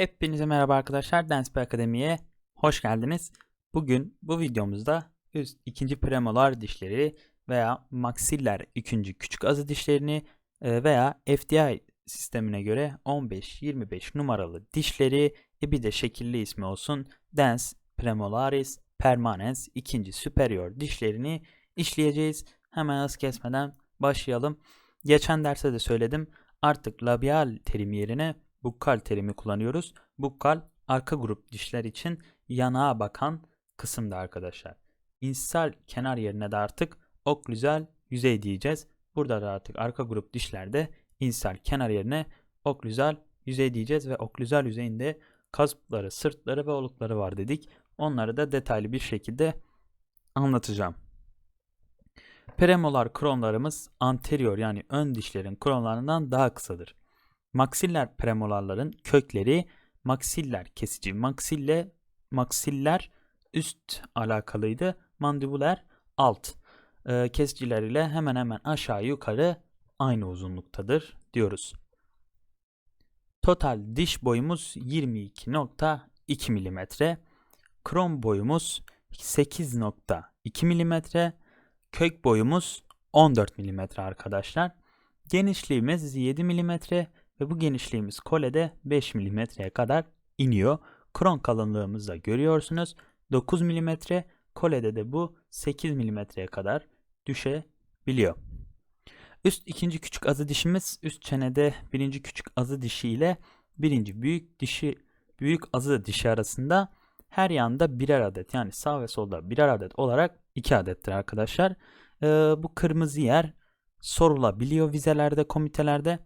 Hepinize merhaba arkadaşlar. Dance Akademi'ye hoş geldiniz. Bugün bu videomuzda üst ikinci premolar dişleri veya maksiller ikinci küçük azı dişlerini e, veya FDI sistemine göre 15-25 numaralı dişleri e bir de şekilli ismi olsun Dens Premolaris Permanens ikinci superior dişlerini işleyeceğiz. Hemen hız kesmeden başlayalım. Geçen derste de söyledim. Artık labial terim yerine bukkal terimi kullanıyoruz. Bukkal arka grup dişler için yanağa bakan kısımda arkadaşlar. İnsal kenar yerine de artık oklüzel yüzey diyeceğiz. Burada da artık arka grup dişlerde insal kenar yerine oklüzel yüzey diyeceğiz ve oklüzel yüzeyinde kaspları, sırtları ve olukları var dedik. Onları da detaylı bir şekilde anlatacağım. Premolar kronlarımız anterior yani ön dişlerin kronlarından daha kısadır. Maksiller premolarların kökleri maksiller kesici maksille maksiller üst alakalıydı. Mandibuler alt. Ee, kesiciler ile hemen hemen aşağı yukarı aynı uzunluktadır diyoruz. Total diş boyumuz 22.2 mm. Krom boyumuz 8.2 mm. Kök boyumuz 14 mm arkadaşlar. Genişliğimiz 7 mm ve bu genişliğimiz kolede 5 mm'ye kadar iniyor. Kron kalınlığımızı da görüyorsunuz. 9 mm, kolede de bu 8 mm'ye kadar düşebiliyor. Üst ikinci küçük azı dişimiz üst çenede birinci küçük azı dişi ile birinci büyük dişi büyük azı dişi arasında her yanda birer adet yani sağ ve solda birer adet olarak iki adettir arkadaşlar. Ee, bu kırmızı yer sorulabiliyor vizelerde komitelerde.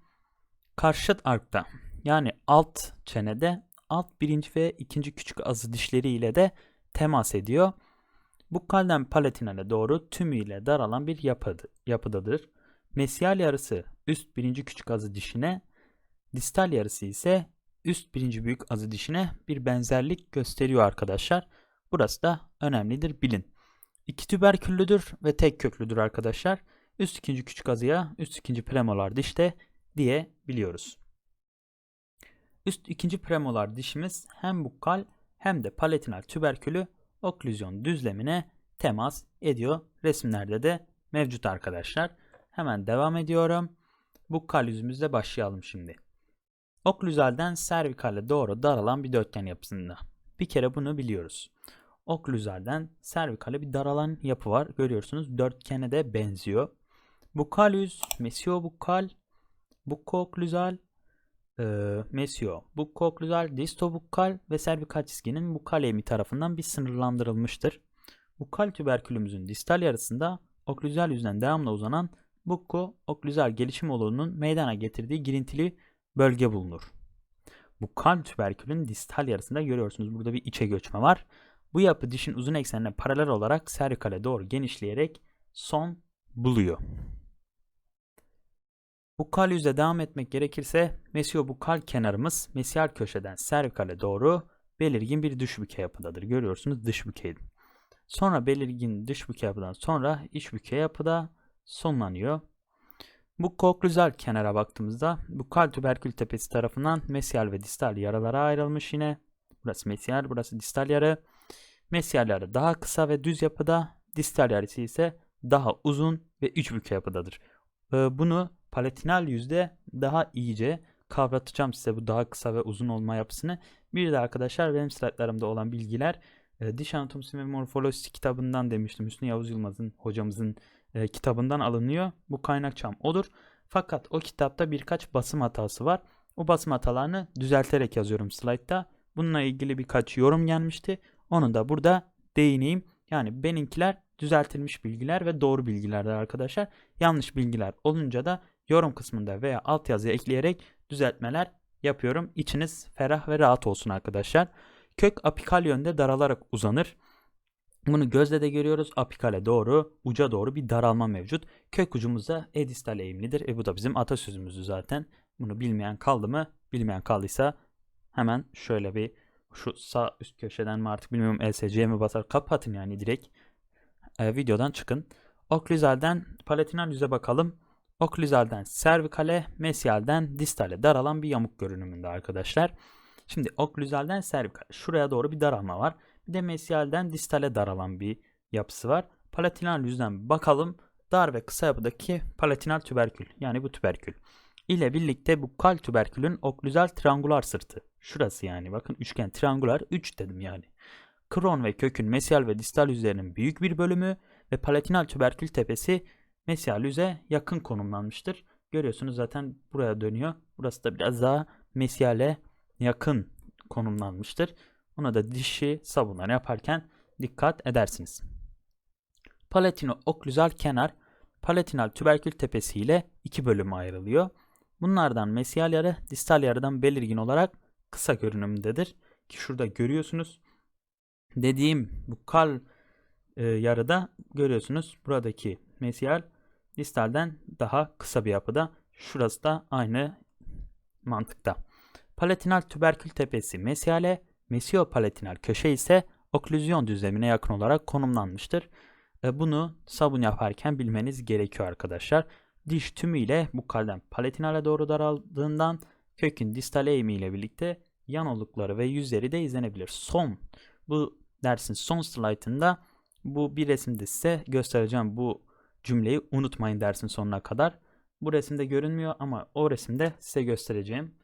Karşıt arkta yani alt çenede alt birinci ve ikinci küçük azı dişleri ile de temas ediyor. Bu kalden palatinale doğru tümüyle daralan bir yapıdı, yapıdadır. Mesial yarısı üst birinci küçük azı dişine, distal yarısı ise üst birinci büyük azı dişine bir benzerlik gösteriyor arkadaşlar. Burası da önemlidir bilin. İki tüberküllüdür ve tek köklüdür arkadaşlar. Üst ikinci küçük azıya üst ikinci premolar dişte diyebiliyoruz. Üst ikinci premolar dişimiz hem bukkal hem de palatinal tüberkülü oklüzyon düzlemine temas ediyor. Resimlerde de mevcut arkadaşlar. Hemen devam ediyorum. Bukkal yüzümüzde başlayalım şimdi. Oklüzalden servikale doğru daralan bir dörtgen yapısında. Bir kere bunu biliyoruz. Oklüzalden servikale bir daralan yapı var. Görüyorsunuz dörtgene de benziyor. Bukal yüz, mesiobukal bukkooklüzal, e, mesio, bukkooklüzal, distobukkal ve servikal çizginin bukal emi tarafından bir sınırlandırılmıştır. Bukal tüberkülümüzün distal yarısında oklüzal yüzden devamlı uzanan bukko oklüzal gelişim olunun meydana getirdiği girintili bölge bulunur. Bukal tüberkülün distal yarısında görüyorsunuz burada bir içe göçme var. Bu yapı dişin uzun eksenine paralel olarak servikale doğru genişleyerek son buluyor. Bukal yüzde devam etmek gerekirse bukal kenarımız mesial köşeden servikale doğru belirgin bir dış büke yapıdadır. Görüyorsunuz dış bükeydi. Sonra belirgin dış büke yapıdan sonra iç büke yapıda sonlanıyor. Bu koklüzal kenara baktığımızda bukal tüberkül tepesi tarafından mesial ve distal yaralara ayrılmış yine. Burası mesial, burası distal yarı. Mesial yarı daha kısa ve düz yapıda, distal yarısı ise daha uzun ve üç büke yapıdadır. Ee, bunu palatinal yüzde daha iyice kavratacağım size bu daha kısa ve uzun olma yapısını. Bir de arkadaşlar benim slaytlarımda olan bilgiler e, Diş Anatomisi ve Morfolojisi kitabından demiştim. Hüsnü Yavuz Yılmaz'ın hocamızın e, kitabından alınıyor. Bu kaynakçam odur. Fakat o kitapta birkaç basım hatası var. O basım hatalarını düzelterek yazıyorum slaytta. Bununla ilgili birkaç yorum gelmişti. Onu da burada değineyim. Yani benimkiler düzeltilmiş bilgiler ve doğru bilgilerdir arkadaşlar. Yanlış bilgiler olunca da yorum kısmında veya altyazı ekleyerek düzeltmeler yapıyorum. İçiniz ferah ve rahat olsun arkadaşlar. Kök apikal yönde daralarak uzanır. Bunu gözle de görüyoruz. Apikale doğru, uca doğru bir daralma mevcut. Kök ucumuzda edistal eğimlidir. E bu da bizim atasözümüzdü zaten. Bunu bilmeyen kaldı mı? Bilmeyen kaldıysa hemen şöyle bir şu sağ üst köşeden mi artık bilmiyorum LSC'ye mi basar kapatın yani direkt. E, videodan çıkın. Oklüzalden palatinal yüze bakalım. Oklüzalden servikale, mesialden distale daralan bir yamuk görünümünde arkadaşlar. Şimdi oklüzalden servikal. Şuraya doğru bir daralma var. Bir de mesialden distale daralan bir yapısı var. Palatinal yüzden bakalım. Dar ve kısa yapıdaki palatinal tüberkül yani bu tüberkül ile birlikte bu kal tüberkülün oklüzal triangular sırtı. Şurası yani bakın üçgen triangular 3 dedim yani. Kron ve kökün mesial ve distal yüzlerinin büyük bir bölümü ve palatinal tüberkül tepesi mesial yüze yakın konumlanmıştır. Görüyorsunuz zaten buraya dönüyor. Burası da biraz daha mesiale yakın konumlanmıştır. Buna da dişi sabunlar yaparken dikkat edersiniz. Palatino oklüzal kenar palatinal tüberkül tepesi ile iki bölüme ayrılıyor. Bunlardan mesial yarı distal yarıdan belirgin olarak kısa görünümdedir. Ki şurada görüyorsunuz. Dediğim bu kal e, yarıda görüyorsunuz. Buradaki mesial distalden daha kısa bir yapıda. Şurası da aynı mantıkta. Palatinal tüberkül tepesi mesiale, mesiopalatinal köşe ise oklüzyon düzlemine yakın olarak konumlanmıştır. E, bunu sabun yaparken bilmeniz gerekiyor arkadaşlar. Diş tümüyle bu kalem palatinale doğru daraldığından kökün distal eğimi ile birlikte yan olukları ve yüzleri de izlenebilir. Son bu dersin son slaytında bu bir resimde size göstereceğim bu cümleyi unutmayın dersin sonuna kadar. Bu resimde görünmüyor ama o resimde size göstereceğim.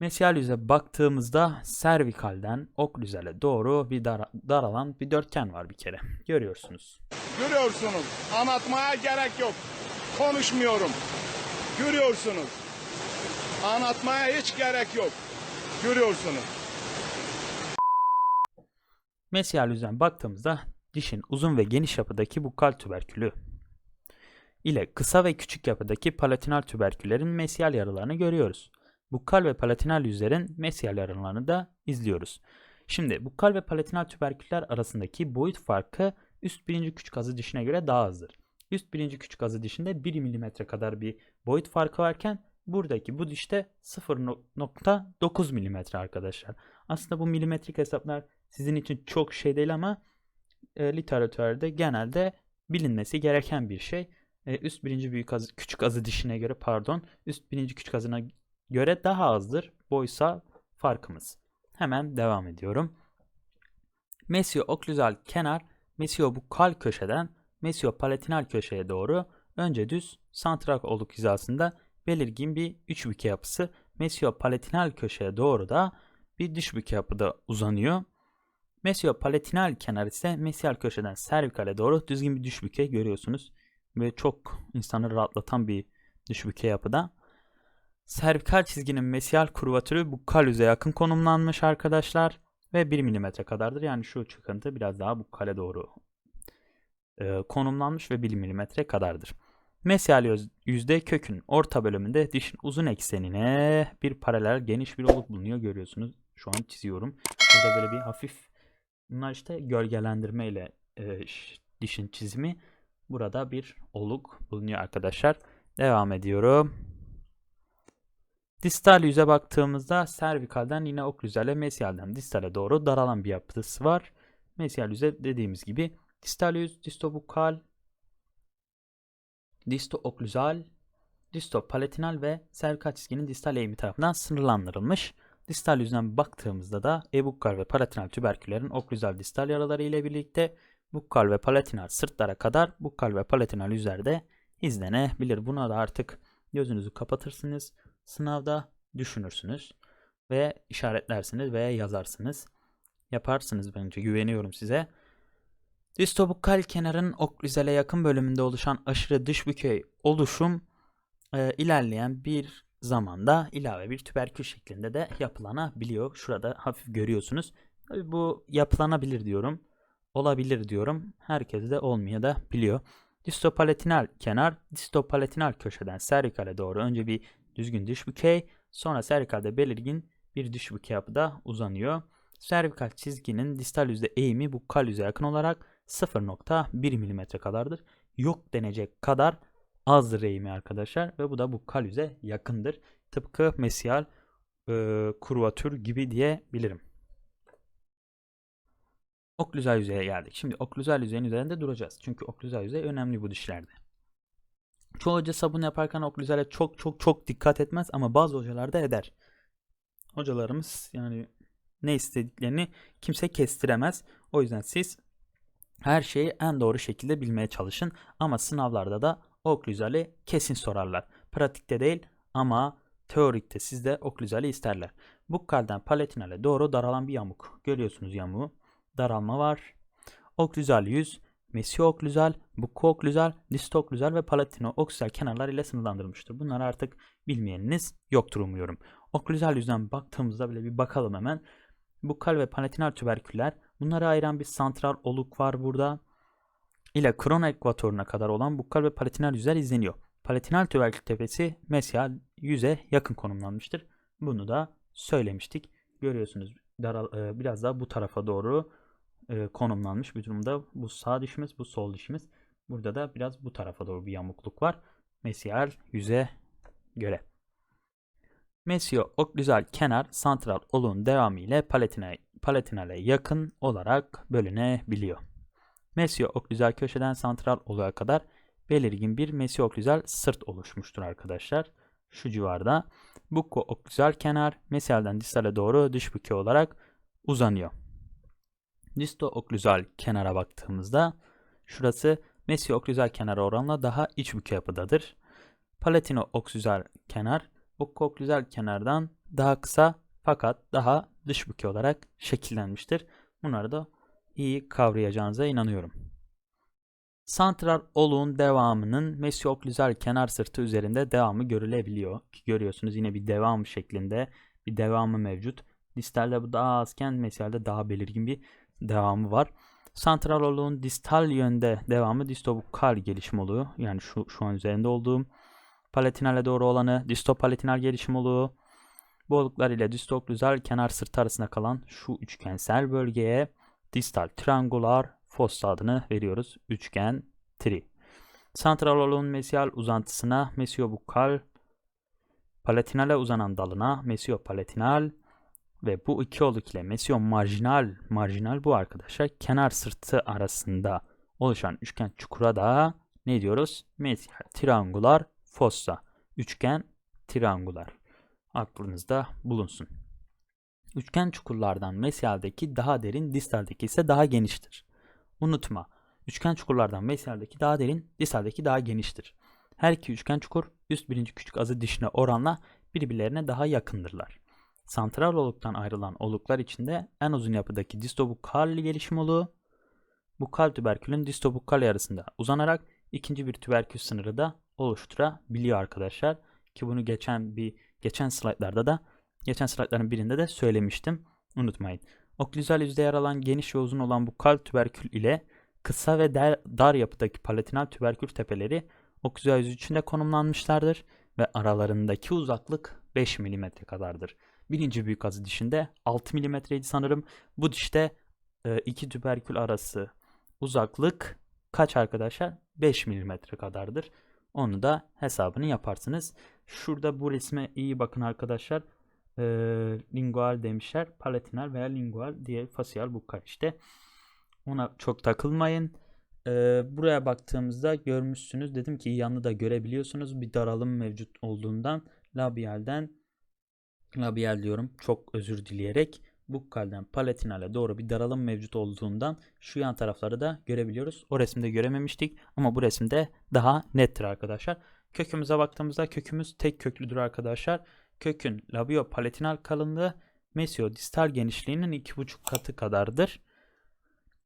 Mesial yüze baktığımızda servikalden oklüzele doğru bir dar daralan bir dörtgen var bir kere. Görüyorsunuz. Görüyorsunuz. Anlatmaya gerek yok. Konuşmuyorum. Görüyorsunuz. Anlatmaya hiç gerek yok. Görüyorsunuz. Mesial yüzden baktığımızda dişin uzun ve geniş yapıdaki bukal tüberkülü ile kısa ve küçük yapıdaki palatinal tüberküllerin mesial yaralarını görüyoruz. Bukal ve palatinal yüzlerin mesial yaralarını da izliyoruz. Şimdi bukal ve palatinal tüberküller arasındaki boyut farkı üst birinci küçük azı dişine göre daha azdır. Üst birinci küçük azı dişinde 1 mm kadar bir boyut farkı varken buradaki bu dişte 0.9 mm arkadaşlar. Aslında bu milimetrik hesaplar sizin için çok şey değil ama e, literatürde genelde bilinmesi gereken bir şey. E, üst birinci büyük azı, küçük azı dişine göre pardon üst birinci küçük azına göre daha azdır boysal farkımız. Hemen devam ediyorum. Mesio oklüzal kenar mesio bukal köşeden mesio palatinal köşeye doğru önce düz santral oluk hizasında belirgin bir üç büke yapısı mesio palatinal köşeye doğru da bir dış büke yapıda uzanıyor. Mesio palatinal kenar ise mesial köşeden servikale doğru düzgün bir düş büke görüyorsunuz. Ve çok insanı rahatlatan bir düş büke yapıda. Servikal çizginin mesial kurvatürü bu kalüze yakın konumlanmış arkadaşlar. Ve 1 mm kadardır. Yani şu çıkıntı biraz daha bu kale doğru e, konumlanmış ve 1 mm kadardır. Mesial yüzde kökün orta bölümünde dişin uzun eksenine bir paralel geniş bir oluk bulunuyor görüyorsunuz. Şu an çiziyorum. Burada böyle bir hafif bunlar işte gölgelendirme ile e, dişin çizimi. Burada bir oluk bulunuyor arkadaşlar. Devam ediyorum. Distal yüze baktığımızda servikalden yine oklüzale mesialden distale doğru daralan bir yapısı var. Mesial yüze dediğimiz gibi distal yüz, distobukal, distooklüzal, distopalatinal ve servikal çizginin distal eğimi tarafından sınırlandırılmış. Distal yüzden baktığımızda da ebukkal ve palatinal tüberküllerin oklüzal distal yaraları ile birlikte bukkal ve palatinal sırtlara kadar bukkal ve palatinal yüzlerde izlenebilir. Buna da artık gözünüzü kapatırsınız. Sınavda düşünürsünüz ve işaretlersiniz veya yazarsınız. Yaparsınız bence güveniyorum size. Distobukal kenarın oklüzele yakın bölümünde oluşan aşırı dış bükey oluşum e, ilerleyen bir zamanda ilave bir tüberkül şeklinde de yapılanabiliyor. Şurada hafif görüyorsunuz. Tabii bu yapılanabilir diyorum. Olabilir diyorum. Herkes de olmuyor da biliyor. Distopalatinal kenar distopalatinal köşeden servikale doğru önce bir düzgün dış bükey sonra servikalde belirgin bir dış bükey yapıda uzanıyor. Servikal çizginin distal yüzde eğimi bu kal yüze yakın olarak 0.1 mm kadardır. Yok denecek kadar azdır eğimi arkadaşlar ve bu da bu kal yüze yakındır. Tıpkı mesial e, kurvatür gibi diyebilirim. Oklüzal yüzeye geldik. Şimdi oklüzal yüzeyin üzerinde duracağız. Çünkü oklüzal yüzey önemli bu dişlerde. Çoğu hoca sabun yaparken oklüzale çok çok çok dikkat etmez ama bazı hocalar da eder. Hocalarımız yani ne istediklerini kimse kestiremez. O yüzden siz her şeyi en doğru şekilde bilmeye çalışın. Ama sınavlarda da oklüzali kesin sorarlar. Pratikte değil ama teorikte sizde oklüzali isterler. Bukkalden palatinale doğru daralan bir yamuk. Görüyorsunuz yamuğu. Daralma var. Oklüzal yüz, mesio-oklüzal, bukko-oklüzal, disto-oklüzal ve palatino-oklüzal kenarlar ile sınırlandırılmıştır. Bunları artık bilmeyeniniz yoktur umuyorum. Oklüzal yüzden baktığımızda bile bir bakalım hemen. Bukkal ve palatinal tüberküller. Bunları ayıran bir santral oluk var burada. İle kron ekvatoruna kadar olan bukkal ve palatinal yüzler izleniyor. Palatinal tüberkül tepesi mesial yüze yakın konumlanmıştır. Bunu da söylemiştik. Görüyorsunuz e, biraz daha bu tarafa doğru e, konumlanmış bir durumda. Bu sağ dişimiz, bu sol dişimiz. Burada da biraz bu tarafa doğru bir yamukluk var. Mesial yüze göre. Mesio oklüzal kenar santral olun devamı ile palatine, palatinale yakın olarak bölünebiliyor. Mesio oklüzal köşeden santral oluğa kadar belirgin bir mesio oklüzal sırt oluşmuştur arkadaşlar. Şu civarda. Bukko oklüzal kenar mesialden distale doğru dış bükü olarak uzanıyor. Disto oklüzal kenara baktığımızda şurası mesio oklüzal kenara oranla daha iç bükü yapıdadır. Palatino oklüzal kenar Bukko oklüzal kenardan daha kısa fakat daha dış bükü olarak şekillenmiştir. Bunları da iyi kavrayacağınıza inanıyorum. Santral oluğun devamının mesio-oklüzal kenar sırtı üzerinde devamı görülebiliyor. Ki görüyorsunuz yine bir devam şeklinde bir devamı mevcut. Distalde bu daha azken mesialde daha belirgin bir devamı var. Santral oluğun distal yönde devamı distobukal gelişim oluyor. Yani şu, şu an üzerinde olduğum palatinale doğru olanı distopalatinal gelişim oluğu. Bu oluklar ile distoklüzal kenar sırtı arasında kalan şu üçgensel bölgeye distal triangular fossa adını veriyoruz. Üçgen tri. Santral oluğun mesial uzantısına mesiobukal palatinale uzanan dalına mesiopalatinal ve bu iki oluk ile mesio marjinal marjinal bu arkadaşlar kenar sırtı arasında oluşan üçgen çukura da ne diyoruz? Mesial triangular fossa. Üçgen triangular. Aklınızda bulunsun. Üçgen çukurlardan mesialdeki daha derin, distaldeki ise daha geniştir. Unutma, üçgen çukurlardan mesialdeki daha derin, distaldeki daha geniştir. Her iki üçgen çukur üst birinci küçük azı dişine oranla birbirlerine daha yakındırlar. Santral oluktan ayrılan oluklar içinde en uzun yapıdaki distobukal gelişim oluğu, bukal tüberkülün distobukal arasında uzanarak ikinci bir tüberkül sınırı da oluşturabiliyor arkadaşlar. Ki bunu geçen bir geçen slaytlarda da geçen slaytların birinde de söylemiştim. Unutmayın. Oklüzal yüzde yer alan geniş ve uzun olan bu kal tüberkül ile kısa ve dar, dar yapıdaki palatinal tüberkül tepeleri oklüzal yüzü içinde konumlanmışlardır ve aralarındaki uzaklık 5 mm kadardır. Birinci büyük azı dişinde 6 mm idi sanırım. Bu dişte e, iki tüberkül arası uzaklık kaç arkadaşlar? 5 mm kadardır. Onu da hesabını yaparsınız. Şurada bu resme iyi bakın arkadaşlar. E, lingual demişler. Palatinal veya lingual diye facial bukkal işte. Ona çok takılmayın. E, buraya baktığımızda görmüşsünüz. Dedim ki yanını da görebiliyorsunuz. Bir daralım mevcut olduğundan labialden labial diyorum. Çok özür dileyerek bukkalden palatinale doğru bir daralım mevcut olduğundan şu yan tarafları da görebiliyoruz. O resimde görememiştik ama bu resimde daha nettir arkadaşlar. Kökümüze baktığımızda kökümüz tek köklüdür arkadaşlar. Kökün labiopalatinal kalınlığı mesiodistal genişliğinin 2,5 katı kadardır.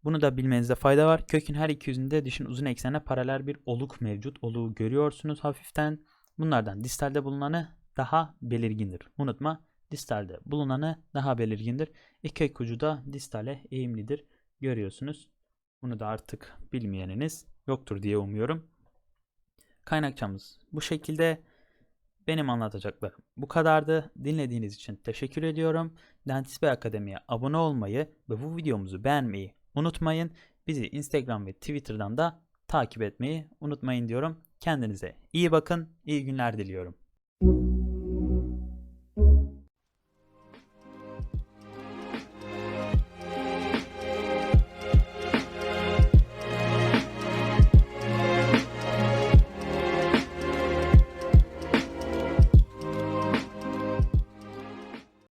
Bunu da bilmenizde fayda var. Kökün her iki yüzünde dişin uzun eksenine paralel bir oluk mevcut. Oluğu görüyorsunuz hafiften. Bunlardan distalde bulunanı daha belirgindir. Unutma distalde bulunanı daha belirgindir. İki ek ucu da distale eğimlidir. Görüyorsunuz. Bunu da artık bilmeyeniniz yoktur diye umuyorum. Kaynakçamız bu şekilde. Benim anlatacaklarım bu kadardı. Dinlediğiniz için teşekkür ediyorum. Dentist Bey Akademi'ye abone olmayı ve bu videomuzu beğenmeyi unutmayın. Bizi Instagram ve Twitter'dan da takip etmeyi unutmayın diyorum. Kendinize iyi bakın. İyi günler diliyorum.